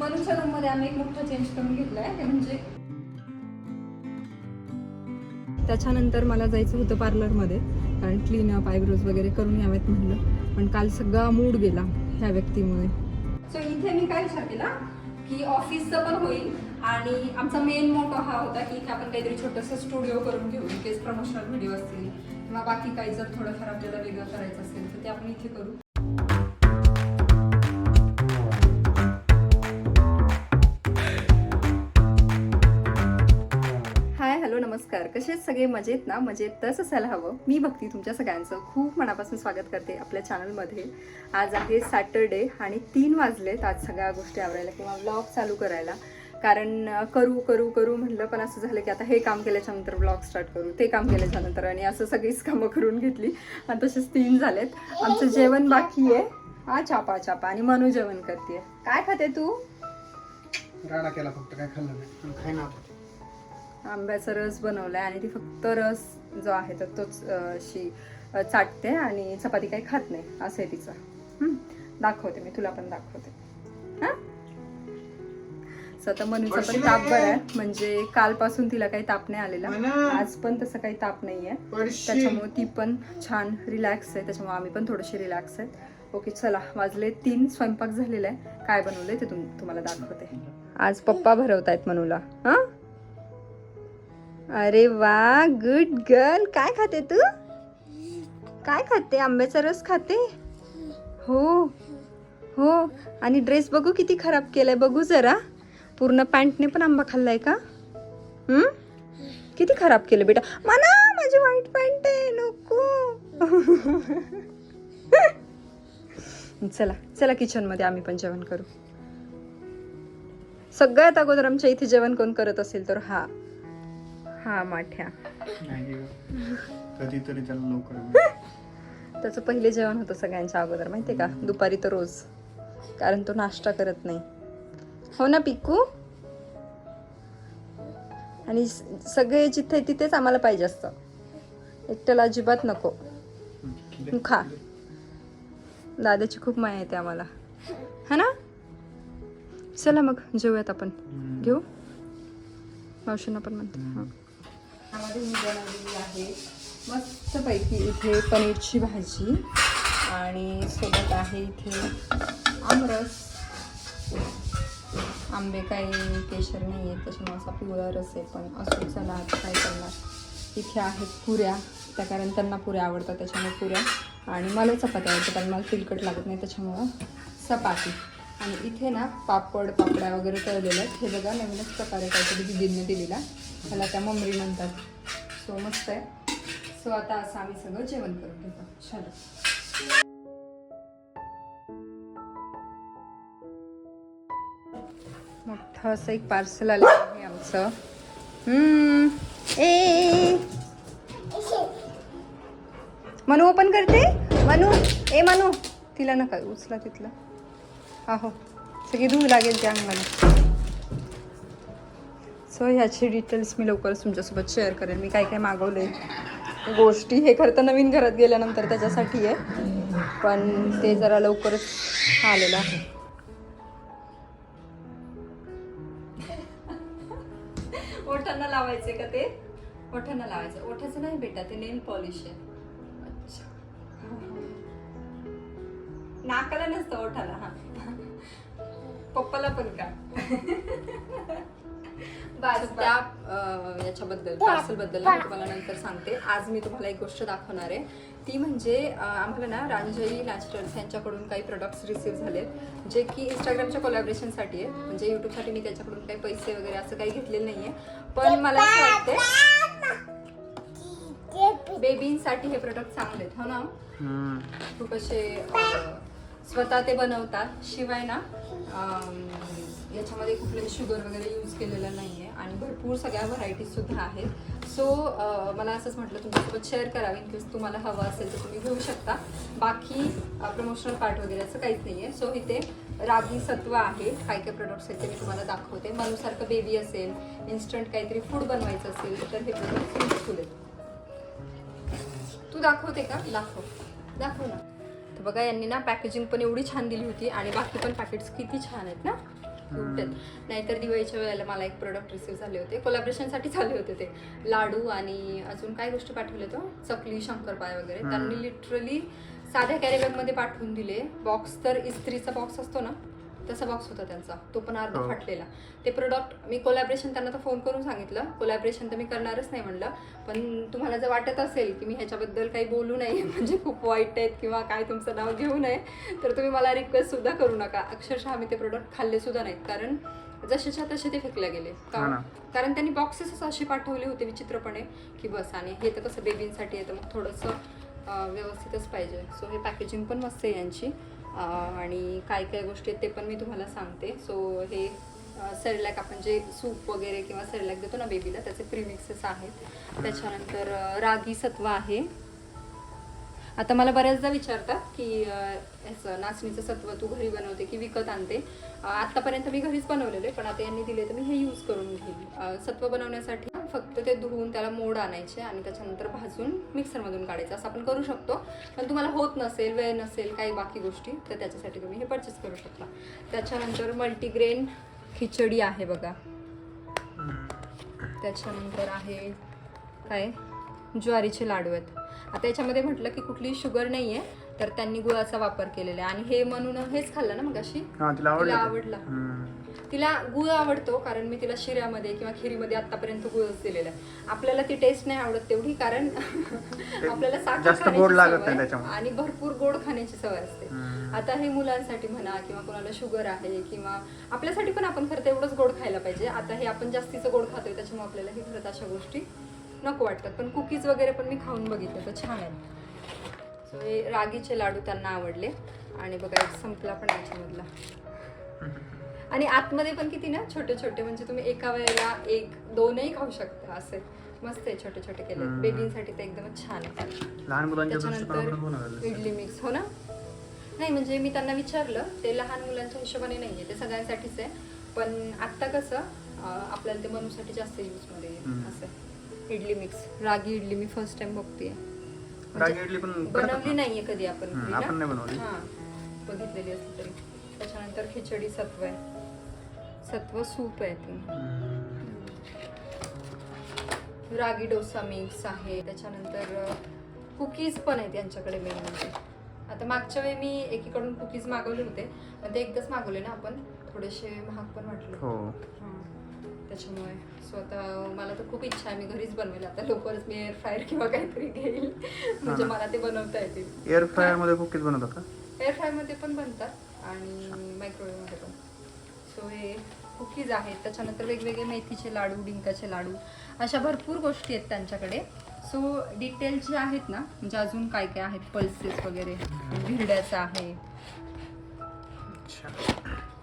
मनूच्या room आम्ही एक मोठा चेंज करून घेतलाय ते म्हणजे त्याच्यानंतर मला जायचं होतं पार्लरमध्ये कारण क्लीनअप आयब्रोज वगैरे करून यावेत म्हणलं. पण काल सगळा मूड गेला ह्या व्यक्तीमुळे. सो इथे मी काय विचार केला की ऑफिसचं पण होईल आणि आमचा मेन मोटो हा होता की इथे आपण काहीतरी छोटंसं स्टुडिओ करून घेऊ केस प्रमोशनल व्हिडिओ असतील किंवा बाकी काही जर थोडंफार आपल्याला वेगळं करायचं असेल तर ते आपण इथे करू. नमस्कार. कसे सगळे? मजेत ना? मजेत तसं असायला हवं. मी भक्ती तुमच्या सगळ्यांचं. खूप मनापासून स्वागत करते आपल्या चॅनलमध्ये आज आहे सॅटरडे आणि तीन वाजलेत आज सगळ्या गोष्टी आवरायला किंवा ब्लॉग चालू करायला. कारण करू करू करू म्हणलं पण असं झालं की आता हे काम केल्याच्यानंतर ब्लॉग स्टार्ट करू ते काम केल्याच्यानंतर आणि असं सगळीच कामं करून घेतली. आणि तसेच तीन झालेत. आमचं जेवण बाकी आहे. हा चापा चापा. आणि मनू जेवण करते काय खाते तू? राडा केला फक्त. काय खाल्लं नाही. खाय ना आंब्याचा रस बनवलाय आणि ती फक्त रस जो आहे तर तोच अशी चाटते आणि चपाती काही खात नाही. असं आहे तिचं. हं? दाखवते मी तुला पण दाखवते. हा? आता मनूचा पण ताप बरा आहे म्हणजे कालपासून तिला काही ताप नाही आलेला. म्हणा. आज पण तसं काही ताप नाहीये. पडशील. त्याच्यामुळे ती पण छान रिलॅक्स आहे. त्याच्यामुळे आम्ही पण थोडेसे रिलॅक्स आहेत. ओके चला वाजले तीन. स्वयंपाक झालेला आहे. काय बनवलंय ते तुम तुम्हाला दाखवते. आज पप्पा भरवतायत मनूला. हा? अरे वा गुड गर्ल काय खाते तू? काय खाते? आंब्याचा रस खाते? हो हो. आणि ड्रेस बघू किती खराब केलाय. बघू जरा. पूर्ण पॅन्टने पण आंबा खाल्लाय का? किती खराब केलं बेटा. मना माझी व्हाईट पॅन्ट आहे. नको. चला चला किचनमध्ये. आम्ही पण जेवण करू. सगळ्यात अगोदर आमच्या इथे जेवण कोण करत असेल तर हा. हा माठ्या. नाही गं. कधीतरी त्याला लवकर मिळेल. त्याचं पहिले जेवण होतं सगळ्यांच्या अगोदर माहितीये का? दुपारी तर रोज. कारण तो नाश्ता करत नाही. हो ना पिकू? आणि स- सगळे जिथे तिथेच आम्हाला पाहिजे असतं. एकट्याला अजिबात नको. तू खा. दादाची खूप माया येते आम्हाला. हा ना? चला मग जेवूयात आपण. घेऊ? मावशींना पण म्हणते. हां. त्यामध्ये मी बनवलेली आहे. मस्तपैकी इथे पनीरची भाजी आणि सोबत आहे इथे आमरस. आंबे काही केशर नाही आहेत त्याच्यामुळे असा पिवळा रस आहे पण असो चला आता काय करणार? इथे आहेत पुऱ्या. त्या कारण त्यांना पुऱ्या आवडतात त्याच्यामुळे पुऱ्या. आणि मला चपाती आवडतात कारण मला तिलकट लागत नाही त्याच्यामुळं चपाती. आणि इथे ना पापड पापड्या वगैरे तळलेल्या आहेत. हे बघा नवीनच प्रकारे काहीतरी दिदींनी दिलेला. त्याला त्या ममरी म्हणतात. सो मस्त आहे. सो आता असं आम्ही सगळं जेवण करून घेतो. चलो. मोठं असं एक पार्सल आलं आहे आमचं. ए. मनू ओपन करते? मनू. ए मनू. तिला नका उचला तिथलं. आहो सगळी धुवी लागेल त्या अंगाला सो ह्याचे डिटेल्स मी लवकरच तुमच्यासोबत शेअर करेन. मी काय काय मागवले गोष्टी हे खरं तर नवीन घरात गेल्यानंतर त्याच्यासाठी आहे. पण ते जरा लवकरच आलेलं आहे. ओठांना लावायचे का ते? ओठांना लावायचं ओठाचं नाही बेटा ते नेल पॉलिश आहे. अच्छा. नाकाला नसतं ओठाला हा. पप्पाला पण का? बस त्या अं, याच्याबद्दल पार्सलबद्दल मी तुम्हाला नंतर सांगते. आज मी तुम्हाला एक गोष्ट दाखवणार आहे. ती म्हणजे अं, आम्हाला ना रांजई नॅचरल्स यांच्याकडून काही प्रोडक्ट्स रिसीव्ह झालेत जे की इंस्टाग्रामच्या कोलॅबरेशनसाठी आहे म्हणजे यूट्यूबसाठी मी त्याच्याकडून काही पैसे वगैरे असं काही घेतलेलं नाही आहे पण मला असं वाटतं बेबींसाठी हे प्रोडक्ट चांगले आहेत. हो ना? हं. खूप असे अं, स्वतः ते बनवतात. शिवाय ना याच्यामध्ये कुठलंही म्हणजे शुगर वगैरे यूज केलेलं नाही आहे आणि भरपूर सगळ्या व्हरायटीजसुद्धा आहेत. सो मला असंच म्हटलं तुमच्यासोबत शेअर करावी इनकेस तुम्हाला हवं असेल तर तुम्ही घेऊ शकता. बाकी प्रमोशनल पार्ट वगैरे असं काहीच नाही आहे सो इथे रागी सत्व आहे. काय काय प्रोडक्ट्स आहेत ते मी तुम्हाला दाखवते. मनुसारखं बेबी असेल इन्स्टंट काहीतरी फूड बनवायचं असेल तर हे प्रोडक्ट्स युजफुल आहेत. तू दाखवते का? दाखव. दाखव ना. तर बघा यांनी ना पॅकेजिंग पण एवढी छान दिली होती आणि बाकी पण पॅकेट्स किती छान आहेत ना? नाहीतर दिवाळीच्या वेळेला मला एक प्रोडक्ट रिसीव्ह झाले होते. कोलॅबरेशनसाठी झाले होते ते. लाडू आणि अजून काय गोष्टी पाठवले तो चकली शंकरपाय वगैरे. त्यांनी लिटरली साध्या कॅरी मध्ये पाठवून दिले. बॉक्स तर इस्त्रीचा बॉक्स असतो ना? तसा बॉक्स होता त्यांचा. तो पण अर्धा हो. फाटलेला. ते प्रोडक्ट मी कोलॅबरेशन त्यांना तर फोन करून सांगितलं. कोलॅबरेशन तर मी करणारच नाही म्हणलं. पण तुम्हाला जर वाटत असेल की मी ह्याच्याबद्दल काही बोलू नये म्हणजे खूप वाईट आहेत किंवा काय तुमचं नाव घेऊ नये तर तुम्ही मला रिक्वेस्ट सुद्धा करू नका. अक्षरशः आम्ही ते प्रोडक्ट खाल्ले सुद्धा नाहीत. कारण जसेच्या तसे ते फेकले गेले. कारण त्यांनी बॉक्सेसच असे पाठवले होते विचित्रपणे की बस आणि हे तर कसं बेबींसाठी येतं मग थोडंसं व्यवस्थितच पाहिजे. सो हे पॅकेजिंग पण मस्त आहे यांची. आणि काय काय गोष्टी आहेत ते पण मी तुम्हाला सांगते. सो हे सरलॅक आपण जे सूप वगैरे किंवा सरलॅक देतो ना बेबीला त्याचे प्रीमिक्सेस आहेत. त्याच्यानंतर रागी सत्व आहे. आता मला बऱ्याचदा विचारतात की ह्याचं नाचणीचं सत्व तू घरी बनवते की विकत आणते? आत्तापर्यंत आतापर्यंत मी घरीच बनवलेले पण आता यांनी दिले तर मी हे यूज करून घेईन. सत्व बनवण्यासाठी फक्त ते धुवून त्याला मोड आणायचे आणि त्याच्यानंतर भाजून मिक्सरमधून काढायचं. असं आपण करू शकतो. पण तुम्हाला होत नसेल वेळ नसेल काही बाकी गोष्टी तर त्याच्यासाठी तुम्ही हे परचेस करू शकता. त्याच्यानंतर मल्टीग्रेन खिचडी आहे बघा. त्याच्यानंतर आहे काय? ज्वारीचे लाडू आहेत. आता याच्यामध्ये म्हटलं की कुठली शुगर नाही आहे तर त्यांनी गुळाचा वापर केलेला आहे. आणि हे म्हणून हेच खाल्लं ना मग अशी तिला आवडलं तिला गुळ आवडतो कारण मी तिला शिऱ्यामध्ये किंवा खिरीमध्ये आतापर्यंत गुळच दिलेला आहे. आपल्याला ती टेस्ट नाही आवडत तेवढी कारण आपल्याला साखर खाण्याची गोड लागत सवय. आणि भरपूर गोड खाण्याची सवय असते. आता हे मुलांसाठी म्हणा किंवा कोणाला शुगर आहे किंवा आपल्यासाठी पण आपण खरं तेवढंच गोड खायला पाहिजे. आता हे आपण जास्तीचं गोड खातोय त्याच्यामुळे आपल्याला हे खरंच अशा गोष्टी नको वाटतात. पण कुकीज वगैरे पण मी खाऊन बघितलं तर छान आहेत. सो हे रागीचे लाडू त्यांना आवडले. आणि बघा संपला पण याच्यामधला. आणि आतमध्ये पण किती ना छोटे छोटे म्हणजे तुम्ही एका वेळेला एक दोनही खाऊ शकता असे मस्त आहे छोटे छोटे केले. बेबींसाठी तर एकदमच छान आहे लहान मुलांच्या. इडली मिक्स हो ना नाही म्हणजे मी त्यांना विचारलं ते लहान मुलांच्या हिशोबाने नाही आहे ते सगळ्यांसाठीच आहे पण आत्ता कसं आपल्याला ते बनवूसाठी जास्त यूजमध्ये. असं. इडली मिक्स रागी इडली मी फर्स्ट टाइम करतात बनवली? नाहीये कधी आपण. हा बघितलेली असली तरी त्याच्यानंतर खिचडी सत्व आहे सत्व सूप आहे ती. रागी डोसा मिक्स आहे. त्याच्यानंतर कुकीज पण आहेत यांच्याकडे मेन म्हणजे. आता मागच्या वेळी मी एकीकडून कुकीज मागवले होते पण ते एकदाच मागवले ना आपण. थोडेसे महाग पण वाटले. हो. त्याच्यामुळे सो आता मला तर खूप इच्छा आहे मी घरीच बनवेल. आता लवकरच मी एअर फ्रायर किंवा काहीतरी घेईल. म्हणजे. मला ते बनवता येतील. एअर फ्रायरमध्ये कुकीज बनवतात का? एअर फ्रायमध्ये पण बनतात आणि मायक्रोवेव्हमध्ये पण. सो हे कुकीज आहेत त्याच्यानंतर वेगवेगळे मेथीचे लाडू डिंकाचे लाडू अशा भरपूर गोष्टी आहेत त्यांच्याकडे. सो डिटेल जे आहेत ना म्हणजे अजून काय काय आहेत पल्सेस वगैरे भिरड्याचं आहे.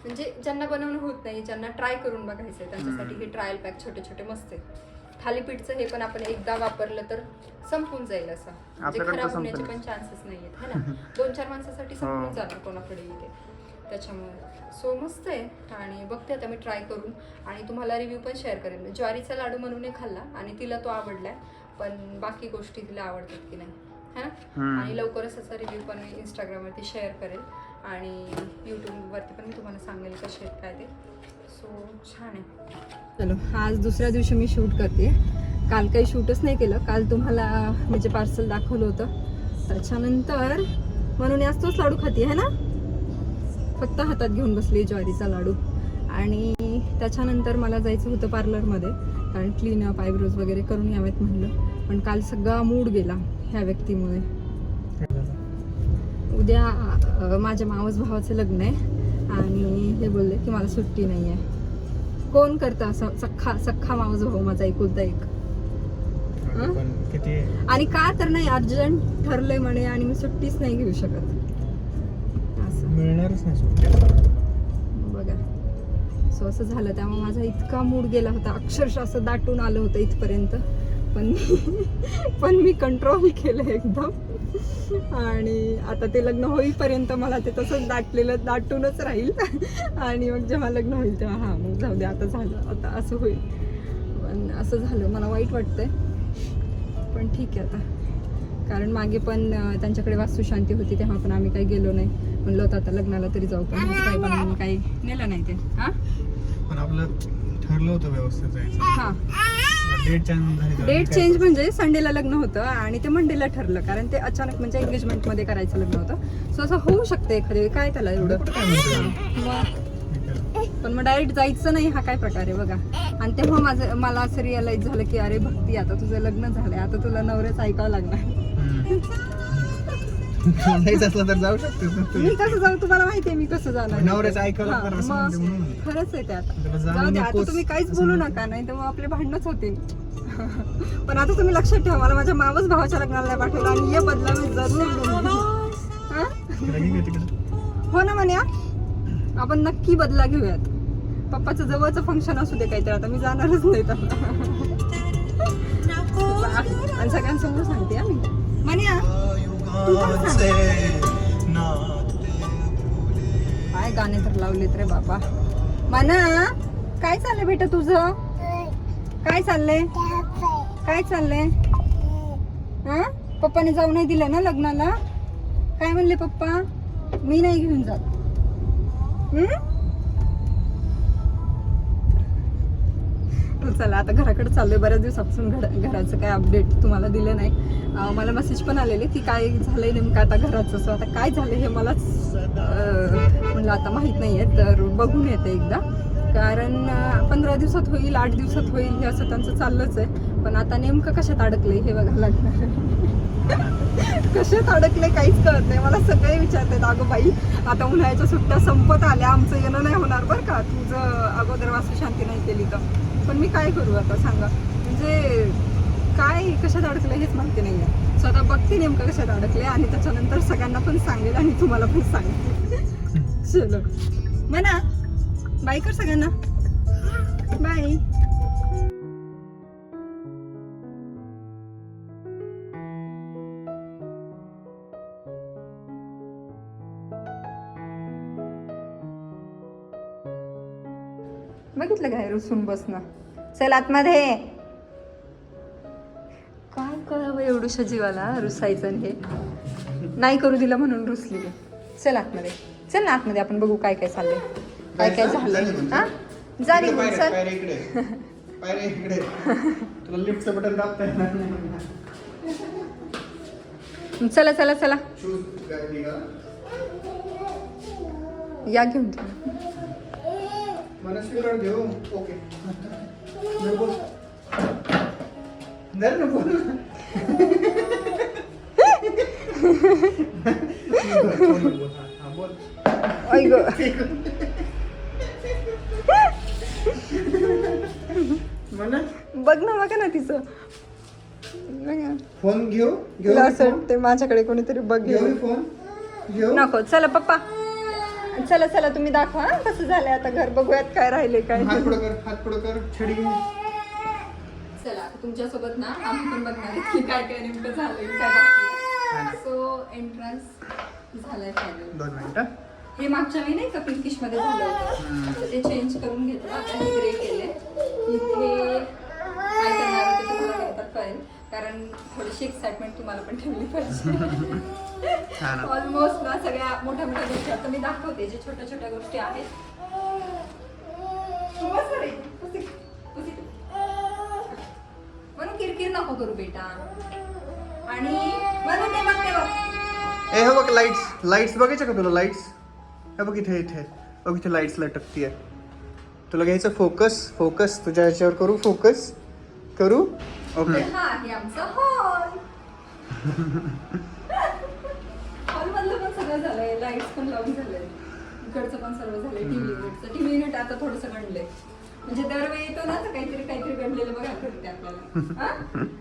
म्हणजे ज्यांना बनवणं होत नाही ज्यांना ट्राय करून बघायचं आहे त्यांच्यासाठी हे ट्रायल पॅक छोटे छोटे मस्त आहेत. थालीपीठचं हे पण आपण एकदा वापरलं तर संपून जाईल असं. म्हणजे खराब होण्याचे. पण चान्सेस नाही आहेत है ना? दोन चार माणसासाठी संपून हो. जाणार कोणाकडेही ते त्याच्यामुळे. सो मस्त आहे. आणि बघते आता मी ट्राय करून. आणि तुम्हाला रिव्ह्यू पण शेअर करेन. ज्वारीचा लाडू म्हणून खाल्ला आणि तिला तो आवडलाय. पण बाकी गोष्टी तिला आवडतात की नाही. है ना. आणि लवकरच त्याचा रिव्ह्यू पण मी इंस्टाग्रामवरती शेअर करेल. आणि यूट्यूबवरती पण मी तुम्हाला सांगेल कसे आहेत काय ते. सो छान आहे. चलो आज दुसऱ्या दिवशी मी शूट करते. काल काही शूटच नाही केलं. काल तुम्हाला म्हणजे पार्सल दाखवलं होतं. त्याच्यानंतर म्हणून आज तोच लाडू खाते आहे ना? फक्त हातात घेऊन बसली ज्वारीचा लाडू. आणि त्याच्यानंतर मला जायचं होतं पार्लरमध्ये कारण क्लीनअप आयब्रोज वगैरे करून यावेत म्हणलं. पण काल सगळा मूड गेला ह्या व्यक्तीमुळे. उद्या माझ्या मावस भावाचं लग्न आहे आणि हे बोलले की मला सुट्टी नाही आहे कोण करतं? असं सख्खा सख्खा मावस भाऊ माझा एकुलता एक. आणि का तर नाही अर्जंट ठरलंय म्हणे आणि मी सुट्टीच नाही घेऊ शकत. मिळणारच नाही बघा. सो असं झालं त्यामुळे माझा इतका मूड गेला होता. अक्षरशः असं दाटून आलं होतं इथपर्यंत. पण पण मी कंट्रोल केलं एकदम. आणि आता ते लग्न होईपर्यंत मला ते तसंच दाटलेलं दाटूनच राहील. आणि मग जेव्हा लग्न होईल तेव्हा हां मग जाऊ दे आता झालं आता असं होईल. पण असं झालं मला वाईट वाटतंय. पण ठीक आहे आता. कारण मागे पण त्यांच्याकडे वास्तुशांती होती तेव्हा पण आम्ही काही गेलो नाही. म्हणलं होतं आता लग्नाला तरी जाऊ पण. काय पण काही नेलं नाही ते. हा? पण आपलं ठरलं होतं व्यवस्थित जायचं. हा. डेट चेंज झाली तर डेट काय चेंज म्हणजे संडेला लग्न होतं आणि ते मंडेला ठरलं. कारण ते अचानक म्हणजे एंगेजमेंटमध्ये करायचं लग्न होतं. सो असं होऊ शकतं एखादे काय त्याला एवढं? मग. पण मग डायरेक्ट जायचं नाही हा काय प्रकार आहे बघा. आणि तेव्हा माझं मला असं रिअलाइज झालं की अरे भक्ती आता तुझं लग्न झालंय. आता तुला नवऱ्याच ऐकावं लागणार. जायचं असलं तर जाऊ शकतेस ना तू. मी कसं जाऊ तुम्हाला माहिती आहे मी कसं जाणार नवऱ्याचं ऐकावं लागणार हा, असं म्हणून. खरंच आहे ते आता त्याला जाऊ जाऊ दे आता नकोस तुम्ही काहीच बोलू. नका नाही तर मग आपले भांडणच होतील पण आता तुम्ही लक्षात ठेवा मला माझ्या मावस भावाच्या लग्नाला नाही पाठवलं आणि ये बदला मी जरूर घेऊन. हा? तिला घेऊन ये तिकडं. हो ना म्हण्या आपण नक्की बदला घेऊयात पप्पाचं जवळचं फंक्शन असू दे काहीतरी आता मी जाणारच नाही तर आणि सगळ्यांसमोर सांगते हा मी म्हण्या माझे नाते काय गाणे तर लावलेत रे बाबा. मना काय चाललंय बेटा तुझं? काय चाललंय? काय चाललंय? हा? पप्पाने जाऊ नाही दिलं ना लग्नाला? काय म्हणले पप्पा? मी नाही घेऊन जात. हम्म? चला आता घराकडे चाललोय. बऱ्याच दिवसापासून घर घराचं काय अपडेट तुम्हाला दिलं नाही. मला मेसेज पण आलेले की काय झालंय नेमकं आता घराचं. सो आता काय झालं हे मलाच म्हणलं आता माहीत नाही आहे तर बघून येते एकदा. कारण पंधरा दिवसात होईल आठ दिवसात होईल हे असं त्यांचं चाललंच आहे. पण आता नेमकं कशात अडकलंय हे बघायला लागणार कशात अडकले काहीच कळत नाही. मला सगळे विचारतात अगं बाई आता उन्हाळ्याच्या सुट्ट्या संपत आल्या आमचं येणं नाही होणार बरं का? तुझं अगोदर वास्तुशांती नाही केली तर. पण मी काय करू आता सांगा? म्हणजे काय कशात अडकलं हेच माहिती नाही आहे स्वतः बघते नेमकं कशात अडकले आणि त्याच्यानंतर सगळ्यांना पण सांगेल आणि तुम्हाला पण सांगेल. चलो. म्हणा. बाय कर सगळ्यांना. बाय बघितलं काय रुसून बसणं चल आतमध्ये. काय कळावं एवढूशा जीवाला रुसायचं हे? नाही करू दिलं म्हणून रुसली. चल आतमध्ये. चल ना आतमध्ये आपण बघू काय काय चाललंय. काय काय म्हणजे? हा? जा निघून चल. चला चला चला. या घेऊन तुम्ही मनस्वीकडे घेऊ? ओके. नाही बोल. ऐक बघ ना बघा ना तिचं. बघा. फोन घेऊ? घेऊ असं? वाटते माझ्याकडे कोणीतरी घेऊ बघेल मी फोन? घेऊ? नको चला पप्पा. चला चला तुम्ही दाखवा हा, कसं झालंय आता घर बघूयात काय राहिले काय हात पुढं कर हात पुढं कर छडी. घे चला तुमच्यासोबत ना आम्ही पण बघणार आहे की काय काय नेमकं झालंय काय सो एंट्रन्स झालाय फायनल दोन मिनिटं. हे मागच्या वेळी नाही का पिंकिशमध्ये झालं होतं? तर ते चेंज करून घेतलं आता हे ग्रे केले इथे काय करणार होते ते तुम्हाला नंतर कळेल कारण थोडीशी एक्साइटमेंट तुम्हाला पण ठेवली पाहिजे. हा ना ऑलमोस्ट ना सगळ्या मोठ्या मोठ्या गोष्टी आता मी दाखवते जे छोट्या छोट्या गोष्टी आहेत. तू. बस. म्हणून किरकिर नको करू बेटा. आणि म्हणून ते बघ ते बघ. ए हे बघ लाईट्स लाईट्स बघायच्या का तुला? लाईट्स हे बघ इथे इथे. बघ इथे लाईट्स लटकतीये. तुला घ्यायचं फोकस फोकस तुझ्या ह्याच्यावर करू फोकस करू? ओके हा हे आमचं हॉल सगळं झालंय लाईट्स पण लावून झालंय इकडचं पण सर्व झालंय टीव्ही युनिटचं टीव्ही युनिट आता थोडंसं गणलंय म्हणजे दरवेळी येतो ना तर काहीतरी काहीतरी गणलेलं बघायला भेटते आपल्याला. हा?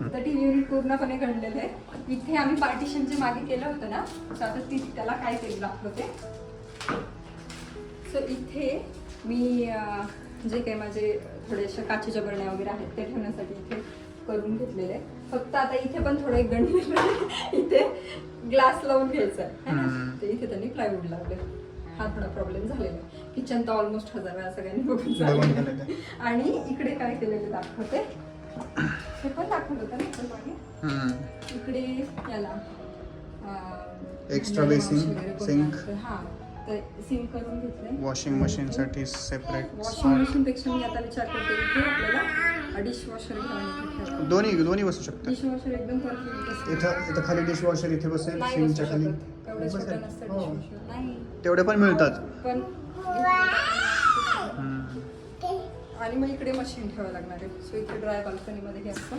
तर टीव्ही युनिट पूर्णपणे गणलेलं आहे. इथे आम्ही पार्टिशन जे मागे केलं होतं ना तर आता ती त्याला काय ते दाखवते सो इथे मी अं, जे काही माझे थोडेसे काचेच्या बरण्या वगैरे आहेत ते ठेवण्यासाठी इथे करून घेतलेले. आहे. फक्त आता इथे पण थोडं एक. इथे ग्लास लावून घ्यायचा आहे है ना? तर इथे त्यांनी प्लायवूड लावले हा थोडा प्रॉब्लेम झालेला आहे किचन तर ऑलमोस्ट हजार वेळा सगळ्यांनी बघून. आणि इकडे काय केलेलं दाखवते हे पण दाखवलं होतं ना इकडे मागे? हम्म. इकडे याला करून sink. असतं. हा तर सिंक करून घेतलंय वॉशिंग मशीनसाठी सेपरेट वॉशिंग मशीन पेक्षा मी आता विचार करते की आपल्याला डिश वॉशर दोन्ही दोन्ही बसू शकतात. डिश वॉशर एकदम इथं इथं खाली डिशवॉशर इथे बसेल सिंकच्या खाली. हो. डिशवॉशर. नाही. तेवढे पण मिळतात. पण. आणि मग इकडे मशीन ठेवावं लागणार आहे. सो इथे ड्राय बाल्कनीमध्ये हे असतं.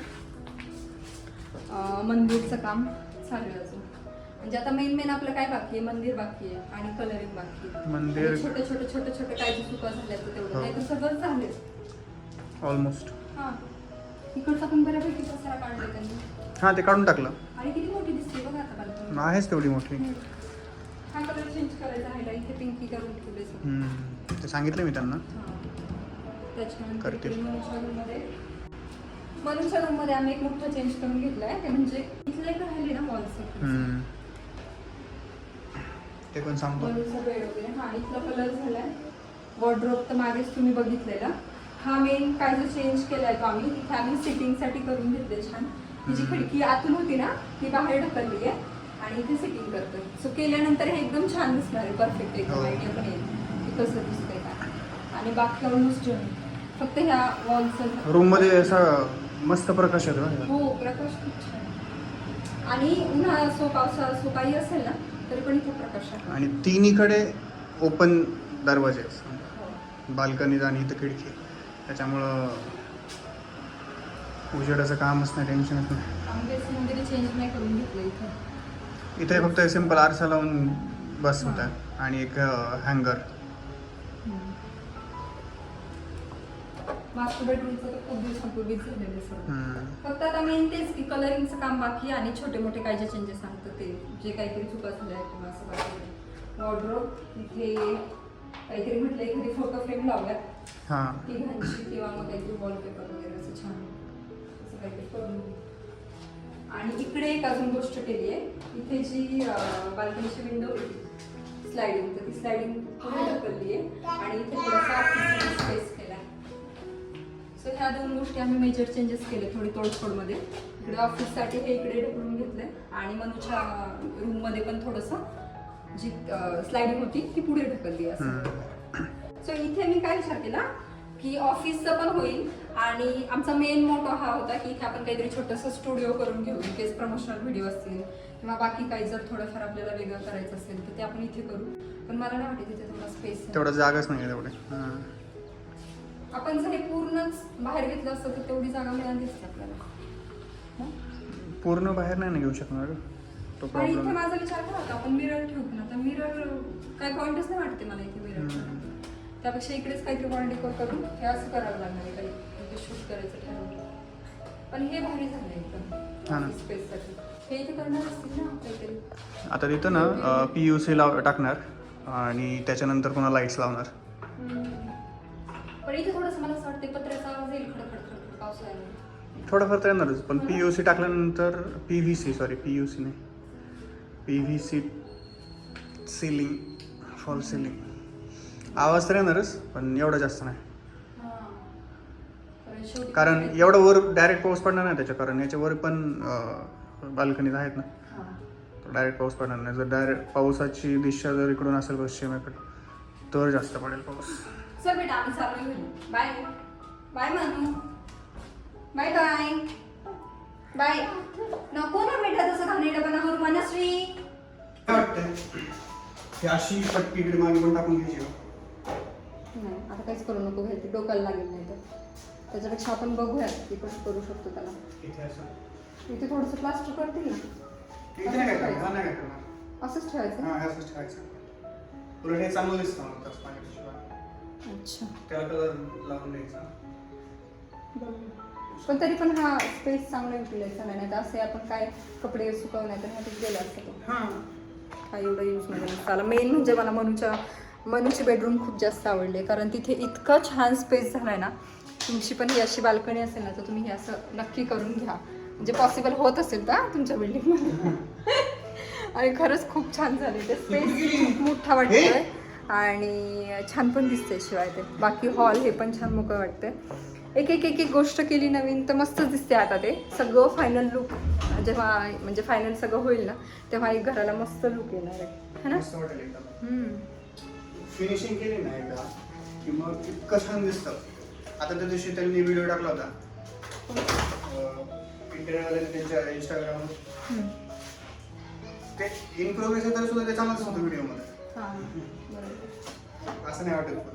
मंदिरचं काम चालू आहे अजून. म्हणजे आता मेन मेन आपलं काय बाकी आहे? मंदिर बाकी आहे आणि कलरिंग बाकी आहे. मंदिर- छोटे छोटे छोटे छोटे काय चुका झाल्या तेवढं. हो. नाही तर सगळं झाले ऑलमोस्ट हा. इकडचा पण बऱ्यापैकी पसारा काढला त्यांनी. हां ते काढून टाकलं. आणि किती मोठी दिसते बघा आता बाल्कनी आहेच तेवढी मोठी. हा कलर चेंज करायचा इथे पिंकी करून ठेवले सगळं. हम्म. ते सांगितलं मी त्यांना. त्याच्यानंतर करतील. इकडे आम्ही एक मोठं चेंज करून घेतलंय ते म्हणजे इथलं एक राहिले ना हम्म. ते पण सांगतो. बेड वगैरे हा इथला कलर झालाय. वॉर्ड्रोप तर मागेच तुम्ही बघितलेला. हा मेन काय जो चेंज केलाय तो आम्ही तिथे आम्ही सिटिंगसाठी करून घेतले छान. जी. खिडकी आतून होती ना ती बाहेर ढकलली आहे आणि इथे सिटिंग करतोय. सो केल्यानंतर हे एकदम छान दिसणार आहे परफेक्ट एकदम. आयडिया पण येईल की कसं दिसतंय काय. आणि बाकी ऑलमोस्ट फक्त ह्या वॉलचं रूममध्ये असा मस्त प्रकाश येतो का. हो प्रकाश खूप छान आणि उन्हाळा असो पावसाळा असो काही असेल ना तरी पण इथे प्रकाश आहे. आणि तिन्हीकडे ओपन दरवाजे असतात हो. आणि इथं खिडकी. त्याच्यामुळं उजेडाचं कामच नाही टेन्शनच नाही नाही करून घेतलं इथं. इथे फक्त सिंपल आरसा लावून बस होता आणि एक हँगर मास्टर बेडरूमचं तर खूप दिवसांपूर्वीच झालेलं सर फक्त आता मेन तेच की कलरिंगचं काम बाकी आणि छोटे मोठे काय जे चेंजेस सांगतं ते. जे काहीतरी चुका झाल्या किंवा असं बाकी वॉर्ड्रोब इथे काहीतरी म्हटलं एखादी फोटो फ्रेम लावूयात हां. तिघांची किंवा मग काहीतरी वॉलपेपर वगैरे असं छान. असं काहीतरी करून. आणि इकडे एक अजून गोष्ट केली आहे. इथे जी बाल्कनीची विंडो होती स्लायडिंग तर ती स्लायडिंग पुढे ढकलली आहे. आणि इथे थोडासा स्पेस केला सो ह्या दोन गोष्टी आम्ही मेजर चेंजेस केले थोडी तोडफोडमध्ये. इकडे ऑफिससाठी हे इकडे ढकलून घेतलंय. आणि मनुच्या रूममध्ये पण थोडंसं जी स्लायडिंग होती ती पुढे ढकलली आहे असं. सो इथे मी काय विचार केला की ऑफिसचं पण होईल आणि आमचा मेन मोटो हा होता की इथे आपण काहीतरी छोटंसं स्टुडिओ करून घेऊ इन केस प्रमोशनल व्हिडिओ असतील किंवा बाकी काही जर थोडंफार आपल्याला वेगळं करायचं असेल तर ते आपण इथे करू. पण मला नाही वाटत तिथे थोडा स्पेस तेवढा जागाच नाही तेवढे. आपण जर हे पूर्णच बाहेर घेतलं असतं तर तेवढी जागा मिळाली असते आपल्याला? पूर्ण बाहेर नाही ना घेऊ शकणार? तो पण इथे माझा विचार करा होता? आपण मिरर ठेवू ना तर मिरर काय पॉईंटच नाही वाटते मला इथे मिरर. त्यापेक्षा इकडेच काहीतरी पॉईंट डेकोर करून हे असं करावं लागणार आहे काही इथे शूट करायचं ठरवलं. पण हे भारी झालं हा ना. एकदम स्पेससाठी हे इथे करणार असतील ना काहीतरी? आता तिथं ना पी यू सी लाव टाकणार आणि त्याच्यानंतर पुन्हा लाईट्स लावणार. पण इथे थोडंसं मला असं वाटतं पत्र्याचा आवाज येईल खडखड खडखड पावसाळ्यात थोडंफार तर येणारच पण पी यू सी टाकल्यानंतर P V C sorry P U C नाही. P V C ceiling fall ceiling आवाज तर येणारच पण एवढा जास्त नाही. कारण एवढं वर डायरेक्ट पाऊस पडणार नाही त्याच्या कारण याच्या वर पण बाल्कनीत आहेत ना. डायरेक्ट पाऊस पडणार नाही. जर डायरेक्ट पावसाची दिशा जर इकडून असेल पश्चिमेकडे तर जास्त पडेल पाऊस. चल बेटा आम्ही चालू घेऊ. Bye. Bye Manu. Bye bye. Bye. नको ना बेटा तसं घाणेरडपणा करू. मनस्वी काय वाटतंय? ही अशी पट्टी इकडे मागे पण टाकून घ्यायची का? नाही. आता काहीच करू नको घ्यायची डोक्याला लागेल नाही तर. त्याच्यापेक्षा आपण बघूयात की कसं करू शकतो त्याला. इथे थोडंसं प्लास्टर करतील ना. नाही काय नाही काय असंच ठेवायचं हा हे असंच ठेवायचं. उलट हे चांगलं दिसतं मला तसं पाहिल्याशिवाय अच्छा. त्याला कलर लावून द्यायचा. पण तरी पण हा स्पेस चांगला युटिलाइज झाला नाही तर असे आपण काय कपडे सुकवण्यात तर ह्यातच गेलं असतं हां. हा एवढा यूजमध्ये नसता आला मेन म्हणजे मला मनूच्या मनूची बेडरूम खूप जास्त आवडली कारण तिथे इतकं छान स्पेस झालाय ना तुमची पण ही अशी बाल्कनी असेल ना तर तुम्ही हे असं नक्की करून घ्या. म्हणजे पॉसिबल होत असेल तर तुमच्या बिल्डिंगमध्ये आणि खरंच खूप छान झाले ते स्पेस खूप मोठा वाटतोय. आणि छान पण दिसते शिवाय ते. बाकी हॉल हे पण छान मोकळं वाटतंय. एक एक एक एक गोष्ट केली नवीन तर मस्तच दिसते आता ते. सगळं फायनल लुक जेव्हा म्हणजे फायनल सगळं होईल ना तेव्हा एक घराला मस्त लुक येणार आहे. है ना? फिनिशिंग केली ना एकदा की मग इतकं छान दिसतं. आता त्या दिवशी त्यांनी व्हिडिओ टाकला होता. इंटरव्ह्यूवाल्याने त्यांच्या इंस्टाग्रामवर. ते इन प्रोग्रेस तरी सुद्धा ते चांगलंच होतं व्हिडिओमध्ये. असं नाही वाटत पण.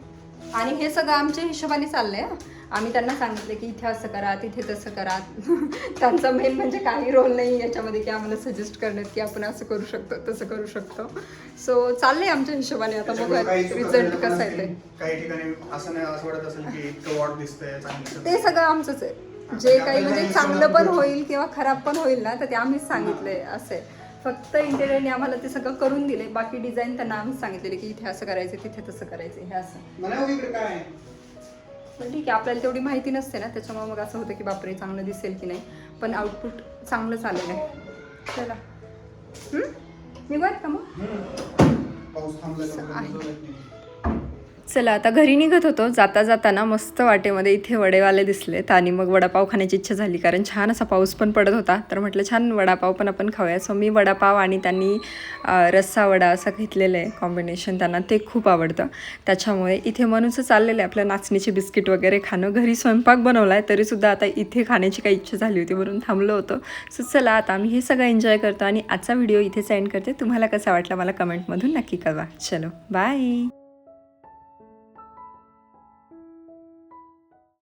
आणि हे सगळं आमच्या हिशोबाने चाललंय. आम्ही त्यांना सांगितलं की इथे असं करा तिथे तसं करा. त्यांचा मेन म्हणजे काही रोल नाही याच्यामध्ये की आम्हाला सजेस्ट करण्यात की आपण असं करू शकतो तसं करू शकतो. सो चाललंय आमच्या हिशोबाने आता चुका रिझल्ट कसा येते असतील. काही ठिकाणी असं नाही असं वाटत असेल की इतकं वॉट दिसतंय चांगलं ते सगळं आमचंच आहे. जे काही म्हणजे चांगलं पण होईल किंवा खराब पण होईल ना तर ते आम्हीच सांगितलंय असे फक्त इंटेरियरने आम्हाला ते सगळं करून दिले. बाकी डिझाईन त्यांना आम्ही सांगितलेले की इथे असं करायचं तिथे तसं करायचं हे असं. हो? पण ठीक आहे आपल्याला तेवढी माहिती नसते ना त्याच्यामुळे मग असं होतं की बापरे चांगलं दिसेल की नाही. पण आउटपुट चांगलं आलेलं आहे. चला. हम्म? निघूयात का मग? आहे. चला आता घरी निघत होतो. जाता जाताना मस्त वाटेमध्ये इथे वडेवाले दिसलेत आणि मग वडापाव खाण्याची इच्छा झाली कारण छान असा पाऊस पण पडत होता. तर म्हटलं छान वडापाव पण आपण खाऊया. सो मी वडापाव आणि त्यांनी रस्सा वडा असं घेतलेलं आहे कॉम्बिनेशन त्यांना ते खूप आवडतं. त्याच्यामुळे इथे मनूचं चाललेलं आहे. आपलं नाचणीचे बिस्किट वगैरे खाणं. घरी स्वयंपाक बनवला आहे तरीसुद्धा आता इथे खाण्याची काही इच्छा झाली होती म्हणून थांबलो होतो. सो चला आता आम्ही हे सगळं एन्जॉय करतो आणि आजचा व्हिडिओ इथे सेंड करते. तुम्हाला कसा वाटला मला कमेंटमधून नक्की कळवा. चलो बाय